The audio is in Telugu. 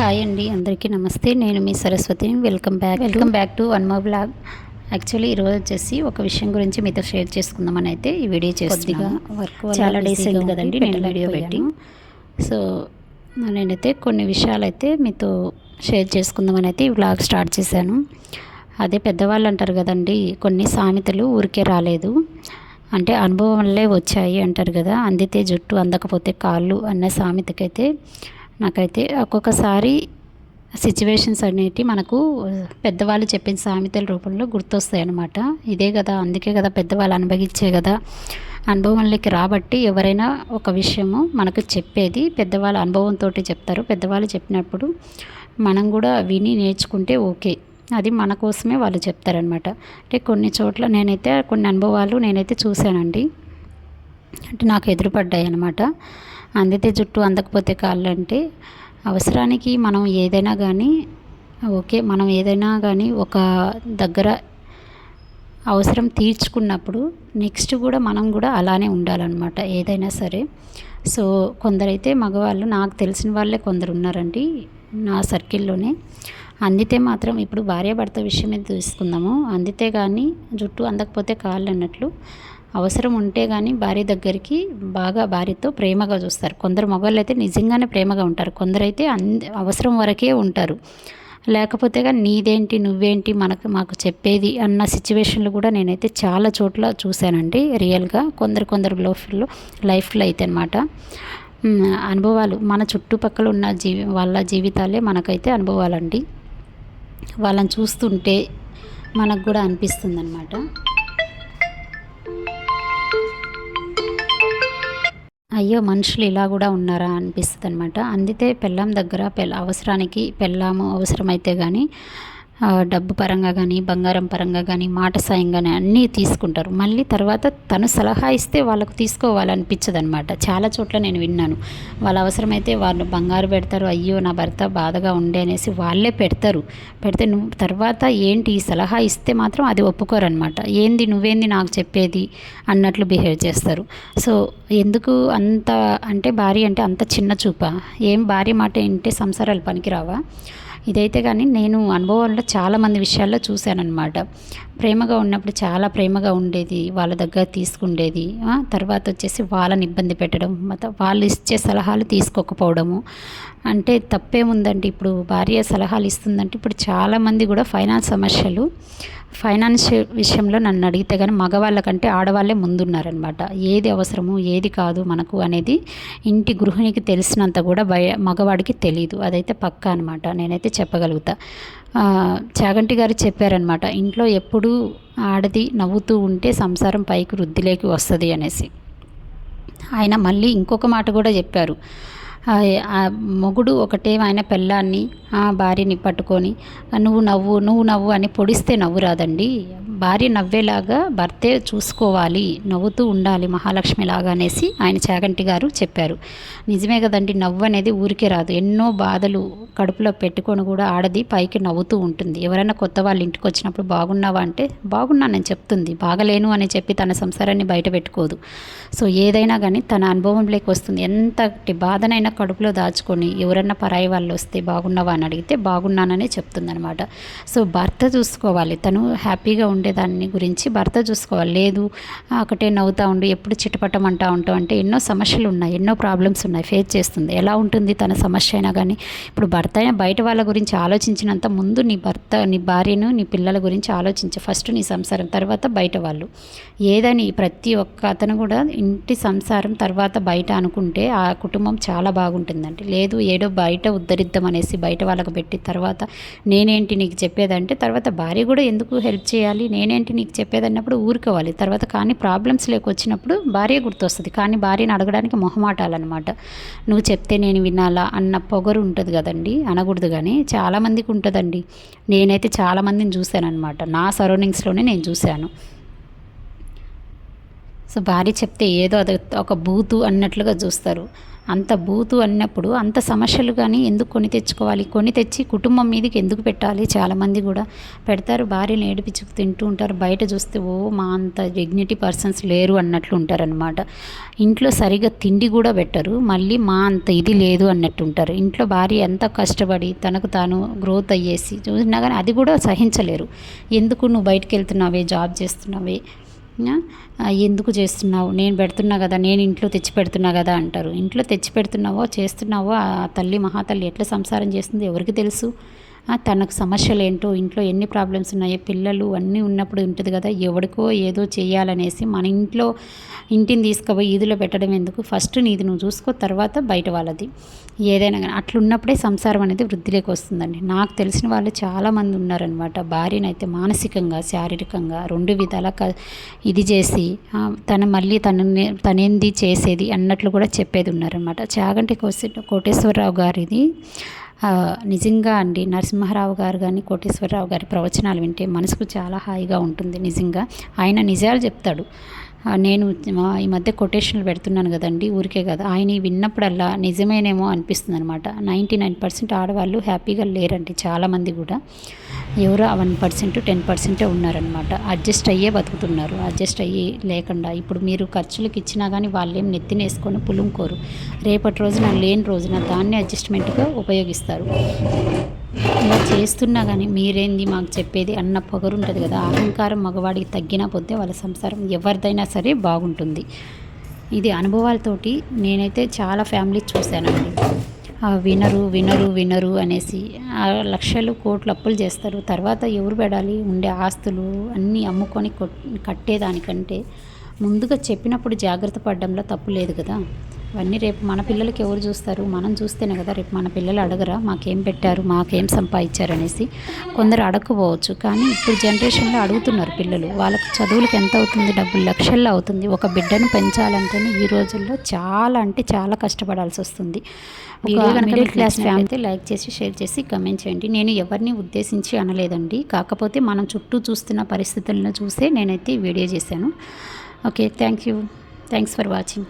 హాయ్ అండి అందరికీ నమస్తే. నేను మీ సరస్వతిని welcome back welcome back to one మో బ్లాగ్ యాక్చువల్లీ ఈరోజు వచ్చేసి ఒక విషయం గురించి మీతో షేర్ చేసుకుందామని అయితే ఈ వీడియో చేస్తున్నాను. వర్క్ చాలా డేస్ అయింది కదండి నేను వీడియో పెట్టి. సో నేనైతే కొన్ని విషయాలు అయితే మీతో షేర్ చేసుకుందామని అయితే ఈ వ్లాగ్ స్టార్ట్ చేశాను. అదే పెద్దవాళ్ళు అంటారు కదండి కొన్ని సామెతలు ఊరికే రాలేదు. అంటే అనుభవం వల్లే వచ్చాయి అంటారు కదా అందితే జుట్టు అందకపోతే కాళ్ళు అన్న సామెతకైతే నాకైతే ఒక్కొక్కసారి సిచ్యువేషన్స్ అనేటివి మనకు పెద్దవాళ్ళు చెప్పిన సామెతల రూపంలో గుర్తొస్తాయి అన్నమాట ఇదే కదా అందుకే కదా పెద్దవాళ్ళు అనుభవించే కదా. అనుభవంలోకి రాబట్టి ఎవరైనా ఒక విషయము మనకు చెప్పేది పెద్దవాళ్ళ అనుభవంతో చెప్తారు. పెద్దవాళ్ళు చెప్పినప్పుడు మనం కూడా విని నేర్చుకుంటే ఓకే. అది మన కోసమే వాళ్ళు చెప్తారనమాట అంటే కొన్ని చోట్ల నేనైతే కొన్ని అనుభవాలు నేనైతే చూశానండి. అంటే నాకు ఎదురుపడ్డాయి అనమాట అందితే జుట్టు అందకపోతే కాళ్ళు అంటే అవసరానికి మనం ఏదైనా కానీ ఓకే మనం ఏదైనా కానీ ఒక దగ్గర అవసరం తీర్చుకున్నప్పుడు నెక్స్ట్ కూడా మనం కూడా అలానే ఉండాలన్నమాట ఏదైనా సరే. సో కొందరైతే మగవాళ్ళు నాకు తెలిసిన వాళ్ళే కొందరు ఉన్నారండి నా సర్కిల్లోనే. అందితే మాత్రం ఇప్పుడు భార్యాభర్త విషయం మీద తీసుకుందాము. అందితే కానీ జుట్టు అందకపోతే కాళ్ళు అన్నట్లు అవసరం ఉంటే కానీ భార్య దగ్గరికి బాగా భార్యతో ప్రేమగా చూస్తారు. కొందరు మగవాళ్ళు అయితే నిజంగానే ప్రేమగా ఉంటారు. కొందరైతే అంద అవసరం వరకే ఉంటారు. లేకపోతే కానీ నీదేంటి నువ్వేంటి మనకు మాకు చెప్పేది అన్న సిచ్యువేషన్లు కూడా నేనైతే చాలా చోట్ల చూశానండి రియల్గా కొందరు కొందరు లోఫ్లో లైఫ్లో అయితే అనమాట అనుభవాలు మన చుట్టుపక్కల ఉన్న జీవి వాళ్ళ జీవితాలే మనకైతే అనుభవాలండి. వాళ్ళని చూస్తుంటే మనకు కూడా అనిపిస్తుంది అనమాట అయ్యో మనుషులు ఇలా కూడా ఉన్నారా అనిపిస్తుంది అనమాట అందితే పెళ్ళాం దగ్గర పెళ్ళ అవసరానికి పెళ్ళాము అవసరమైతే కానీ డబ్బు పరంగా కానీ బంగారం పరంగా కానీ మాట సాయం కానీ అన్నీ తీసుకుంటారు. మళ్ళీ తర్వాత తను సలహా ఇస్తే వాళ్ళకు తీసుకోవాలనిపించదనమాట చాలా చోట్ల నేను విన్నాను. వాళ్ళ అవసరమైతే వాళ్ళు బంగారు పెడతారు అయ్యో నా భర్త బాధగా ఉండే అనేసి వాళ్ళే పెడతారు. పెడితే నువ్వు తర్వాత ఏంటి ఈ సలహా ఇస్తే మాత్రం అది ఒప్పుకోరనమాట ఏంది నువ్వేంది నాకు చెప్పేది? అన్నట్లు బిహేవ్ చేస్తారు. సో ఎందుకు అంత అంటే భార్య అంటే అంత చిన్న చూప. ఏం భార్య మాట ఏంటి సంసారాలు పనికిరావా? ఇదైతే కానీ నేను అనుభవంలో చాలామంది విషయాల్లో చూశానన్నమాట. ప్రేమగా ఉన్నప్పుడు చాలా ప్రేమగా ఉండేది వాళ్ళ దగ్గర తీసుకుండేది. తర్వాత వచ్చేసి వాళ్ళని ఇబ్బంది పెట్టడం మొత్తం వాళ్ళు ఇచ్చే సలహాలు తీసుకోకపోవడము. అంటే తప్పేముందండి ఇప్పుడు భార్య సలహాలు ఇస్తుందంటే ఇప్పుడు చాలామంది కూడా ఫైనాన్స్ సమస్యలు ఫైనాన్స్ విషయంలో నన్ను అడిగితే కానీ మగవాళ్ళకంటే ఆడవాళ్ళే ముందున్నారనమాట. ఏది అవసరము ఏది కాదు మనకు అనేది ఇంటి గృహిణికి తెలిసినంత కూడా భయ మగవాడికి తెలియదు అదైతే పక్కా అనమాట నేనైతే చెప్పగలుగుతా. చాగంటి గారు చెప్పారనమాట ఇంట్లో ఎప్పుడూ ఆడది నవ్వుతూ ఉంటే సంసారం పైకి వృద్ధిలోకి వస్తుంది అనేసి. ఆయన మళ్ళీ ఇంకొక మాట కూడా చెప్పారు మొగుడు ఒకటే ఆయన పెళ్ళాన్ని భార్యని పట్టుకొని నువ్వు నవ్వు నువ్వు నవ్వు అని పొడిస్తే నవ్వు రాదండి. భార్య నవ్వేలాగా భర్తే చూసుకోవాలి నవ్వుతూ ఉండాలి మహాలక్ష్మిలాగా అనేసి ఆయన చాగంటి గారు చెప్పారు. నిజమే కదండి నవ్వు అనేది ఊరికే రాదు. ఎన్నో బాధలు కడుపులో పెట్టుకొని కూడా ఆడది పైకి నవ్వుతూ ఉంటుంది. ఎవరైనా కొత్త వాళ్ళు ఇంటికి వచ్చినప్పుడు బాగున్నావా అంటే బాగున్నానని చెప్తుంది. బాగలేను అని చెప్పి తన సంసారాన్ని బయట పెట్టుకోదు. సో ఏదైనా కానీ తన అనుభవంలోకి వస్తుంది. ఎంతటి బాధనైనా కడుపులో దాచుకొని ఎవరన్నా పరాయి వాళ్ళు వస్తే బాగున్నావా అని అడిగితే బాగున్నాననే చెప్తుందనమాట సో భర్త చూసుకోవాలి. తను హ్యాపీగా ఉండేదాన్ని గురించి భర్త చూసుకోవాలి. లేదు ఒకటే నవ్వుతూ ఉండు ఎప్పుడు చిటపటమంటా ఉంటావు అంటే ఎన్నో సమస్యలు ఉన్నాయి ఎన్నో ప్రాబ్లమ్స్ ఉన్నాయి ఫేస్ చేస్తుంది. ఎలా ఉంటుంది తన సమస్య అయినా కానీ ఇప్పుడు భర్త అయినా బయట వాళ్ళ గురించి ఆలోచించినంత ముందు నీ భర్త నీ భార్యను నీ పిల్లల గురించి ఆలోచించు. ఫస్ట్ నీ సంసారం తర్వాత బయట వాళ్ళు. ఏదని ప్రతి ఒక్క అతను కూడా ఇంటి సంసారం తర్వాత బయట అనుకుంటే ఆ కుటుంబం చాలా బాగుంటుందండి. లేదు ఏడో బయట ఉద్ధరిద్దాం అనేసి బయట వాళ్ళకు పెట్టి తర్వాత నేనేంటి నీకు చెప్పేదంటే తర్వాత భార్య కూడా ఎందుకు హెల్ప్ చేయాలి? నేనేంటి నీకు చెప్పేదన్నప్పుడు ఊరుకోవాలి. తర్వాత కానీ ప్రాబ్లమ్స్ లేకొచ్చినప్పుడు భార్య గుర్తొస్తుంది. కానీ భార్యను అడగడానికి మొహమాటాలన్నమాట. నువ్వు చెప్తే నేను వినాలా అన్న పొగరు ఉంటుంది కదండి. అనకూడదు కానీ చాలామందికి ఉంటుందండి. నేనైతే చాలామందిని చూశానమాట నా సరౌండింగ్స్లోనే నేను చూశాను. సో భార్య చెప్తే ఏదో అది ఒక బూతు అన్నట్లుగా చూస్తారు. అంత బూతు అన్నప్పుడు అంత సమస్యలు కానీ ఎందుకు కొని తెచ్చుకోవాలి? కొని తెచ్చి కుటుంబం మీదకి ఎందుకు పెట్టాలి? చాలామంది కూడా పెడతారు భార్యను ఏడిపించుకు తింటూ ఉంటారు. బయట చూస్తే ఓ మా అంత డిగ్నిటీ పర్సన్స్ లేరు అన్నట్లు ఉంటారనమాట ఇంట్లో సరిగా తిండి కూడా పెట్టరు. మళ్ళీ మా అంత ఇది లేదు అన్నట్టు ఉంటారు. ఇంట్లో భార్య ఎంత కష్టపడి తనకు తాను గ్రోత్ అయ్యేసి చూసినా కానీ అది కూడా సహించలేరు. ఎందుకు నువ్వు బయటకు వెళ్తున్నావే? జాబ్ చేస్తున్నావే? ఎందుకు చేస్తున్నావు? నేను పెడుతున్నా కదా నేను ఇంట్లో తెచ్చి పెడుతున్నా కదా అంటారు. ఇంట్లో తెచ్చి పెడుతున్నావో చేస్తున్నావో ఆ తల్లి మహాతల్లి ఎట్లా సంసారం చేస్తుంది ఎవరికి తెలుసు? తనకు సమస్యలు ఏంటో ఇంట్లో ఎన్ని ప్రాబ్లమ్స్ ఉన్నాయో పిల్లలు అన్నీ ఉన్నప్పుడు ఉంటుంది కదా ఎవడికో ఏదో చేయాలనేసి మన ఇంట్లో ఇంటిని తీసుకుపోయి ఈదులో పెట్టడం ఎందుకు? ఫస్ట్ నీది నువ్వు చూసుకో తర్వాత బయట వాళ్ళది. ఏదైనా కానీ అట్లున్నప్పుడే సంసారం అనేది వృద్ధిలోకి వస్తుందండి. నాకు తెలిసిన వాళ్ళు చాలామంది ఉన్నారనమాట భార్యనైతే మానసికంగా శారీరకంగా రెండు విధాల క ఇది చేసి తను మళ్ళీ తను తనేంది చేసేది అన్నట్లు కూడా చెప్పేది ఉన్నారనమాట చాగంటి కోసి కోటేశ్వరరావు గారిది నిజంగా అండి నరసింహారావు గారు కానీ కోటేశ్వరరావు గారి ప్రవచనాలు వింటే మనసుకు చాలా హాయిగా ఉంటుంది నిజంగా. ఆయన నిజాలు చెప్తాడు. నేను ఈ మధ్య కొటేషన్లు పెడుతున్నాను కదండి ఊరికే కదా. ఆయన విన్నప్పుడల్లా నిజమేనేమో అనిపిస్తుంది అనమాట నైంటీ నైన్ పర్సెంట్ ఆడవాళ్ళు హ్యాపీగా లేరండి చాలామంది కూడా. ఎవరో వన్ పర్సెంట్ టెన్ పర్సెంటే ఉన్నారనమాట అడ్జస్ట్ అయ్యే బతుకుతున్నారు అడ్జస్ట్ అయ్యి లేకుండా. ఇప్పుడు మీరు ఖర్చులకు ఇచ్చినా కానీ వాళ్ళేం నెత్తినేసుకొని పులుంకోరు. రేపటి రోజున లేని రోజున దాన్ని అడ్జస్ట్మెంట్గా ఉపయోగిస్తారు. ఇలా చేస్తున్నా కానీ మీరేంది మాకు చెప్పేది అన్న పొగరు ఉంటుంది కదా. అహంకారం మగవాడికి తగ్గినా పోతే వాళ్ళ సంసారం ఎవరిదైనా సరే బాగుంటుంది. ఇది అనుభవాలతోటి నేనైతే చాలా ఫ్యామిలీ చూశానండి. వినరు వినరు వినరు అనేసి ఆ లక్షలు కోట్లు అప్పులు చేస్తారు. తర్వాత ఎవరు పెడాలి? ఉండే ఆస్తులు అన్నీ అమ్ముకొని కొట్- కట్టేదానికంటే ముందుగా చెప్పినప్పుడు జాగ్రత్త పడడంలో తప్పు లేదు కదా. అవన్నీ రేపు మన పిల్లలకి ఎవరు చూస్తారు? మనం చూస్తేనే కదా రేపు మన పిల్లలు అడగరా? మాకేం పెట్టారు? మాకేం సంపాదించారు అనేసి కొందరు అడగకపోవచ్చు. కానీ ఇప్పుడు జనరేషన్లో అడుగుతున్నారు పిల్లలు వాళ్ళకి చదువులకు ఎంత అవుతుంది? డబ్బులు లక్షల్లో అవుతుంది. ఒక బిడ్డను పెంచాలంటేనే ఈ రోజుల్లో చాలా అంటే చాలా కష్టపడాల్సి వస్తుంది. మిడిల్ క్లాస్ ఫ్యామిలీ అయితే లైక్ చేసి షేర్ చేసి కమెంట్ చేయండి. నేను ఎవరిని ఉద్దేశించి అనలేదండి. కాకపోతే మనం చుట్టూ చూస్తున్న పరిస్థితులను చూసే నేనైతే వీడియో చేశాను. Okay thank you. Thanks for watching.